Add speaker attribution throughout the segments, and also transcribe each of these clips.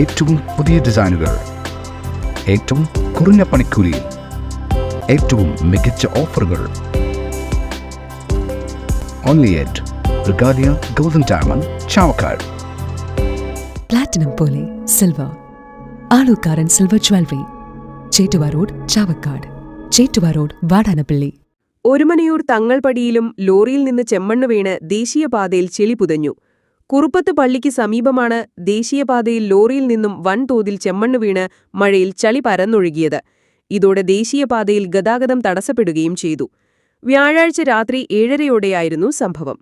Speaker 1: ഏറ്റവും പുതിയ ഡിസൈനുകൾ ഏറ്റവും കുറഞ്ഞ പണിക്കൂലിയിൽ ഏറ്റവും മികച്ച ഓഫറുകൾ. Only at Regalia golden diamond Chavakkad
Speaker 2: platinum പോലെ silver Alookkaran silver jewellery Chettuva road Chavakkad Chettuva road Vadanappally
Speaker 3: Orumanayur തങ്ങൾപടിയിലും ലോറിയിൽ നിന്ന് ചെമ്മണ്ണ് വീണ് ദേശീയപാതയിൽ ചെളി പുതഞ്ഞു. കുറുപ്പത്ത് പള്ളിക്ക് സമീപമാണ് ദേശീയപാതയിൽ ലോറിയിൽ നിന്നും വൻതോതിൽ ചെമ്മണ്ണ് വീണ് മഴയിൽ ചളി പരന്നൊഴുകിയത്. ഇതോടെ ദേശീയപാതയിൽ ഗതാഗതം തടസ്സപ്പെടുകയും ചെയ്തു. വ്യാഴാഴ്ച രാത്രി ഏഴരയോടെയായിരുന്നു സംഭവം.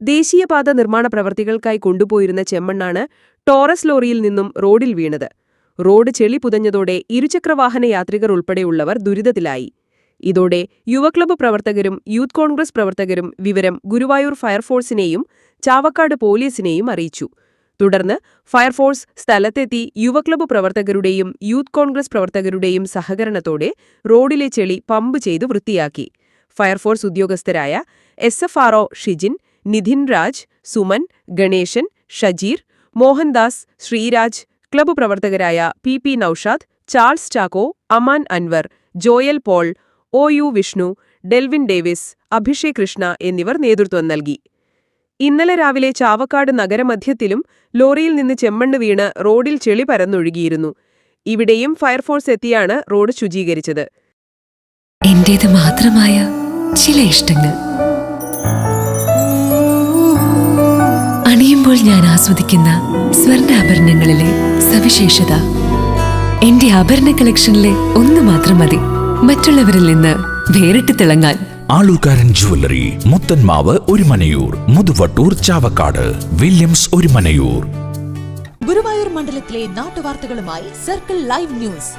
Speaker 3: ദേശീയപാത നിർമ്മാണ പ്രവർത്തികൾക്കായി കൊണ്ടുപോയിരുന്ന ചെമ്മണ്ണാണ് ടോറസ് ലോറിയിൽ നിന്നും റോഡിൽ വീണത്. റോഡ് ചെളി പുതഞ്ഞതോടെ ഇരുചക്രവാഹന യാത്രികർ ഉൾപ്പെടെയുള്ളവർ ദുരിതത്തിലായി. ഇതോടെ യുവക്ലബ്ബ് പ്രവർത്തകരും യൂത്ത് കോൺഗ്രസ് പ്രവർത്തകരും വിവരം ഗുരുവായൂർ ഫയർഫോഴ്സിനെയും ചാവക്കാട് പോലീസിനെയും അറിയിച്ചു. തുടർന്ന് ഫയർഫോഴ്സ് സ്ഥലത്തെത്തി യുവക്ലബ്ബ് പ്രവർത്തകരുടെയും യൂത്ത് കോൺഗ്രസ് പ്രവർത്തകരുടെയും സഹകരണത്തോടെ റോഡിലെ ചെളി പമ്പ് ചെയ്ത് വൃത്തിയാക്കി. Fire force ഉദ്യോഗസ്ഥരായ S F R O Shijin Nidhin Raj Suman Ganeshan Shajeer Mohandas Sreeraj club പ്രവർത്തകരായ P P Noushad Charles Chacko Aman Anwar Joel Paul O U Vishnu Delvin Davis Abhishek Krishna എന്നിവർ നേതൃത്വം നൽകി. ഇന്നലെ രാവിലെ ചാവക്കാട് നഗരമധ്യത്തിലും ലോറിയിൽ നിന്ന് ചെമ്മണ്ണ് വീണ് റോഡിൽ ചെളി പരന്നൊഴുകിയിരുന്നു. ഇവിടെയും ഫയർഫോഴ്സ് എത്തിയാണ് റോഡ് ശുചീകരിച്ചത്.
Speaker 2: എന്റേത് മാത്രമായ ചില ഇഷ്ടങ്ങൾ. അണിയുമ്പോൾ ഞാൻ ആസ്വദിക്കുന്ന സ്വർണാഭരണങ്ങളിലെ സവിശേഷത. എന്റെ ആഭരണ കളക്ഷനിലെ ഒന്ന് മാത്രം മതി. മറ്റുള്ളവരിൽ നിന്ന് വേറിട്ട് തിളങ്ങാൻ.
Speaker 4: Alookkaran jewellery Muthanmavu Orumanayur Muthuvattur Chavakkad Williams Orumanayur.
Speaker 5: Guruvayur മണ്ഡലത്തിലെ നാട്ടുവാർത്തകളുമായി സർക്കിൾ ലൈവ് ന്യൂസ്.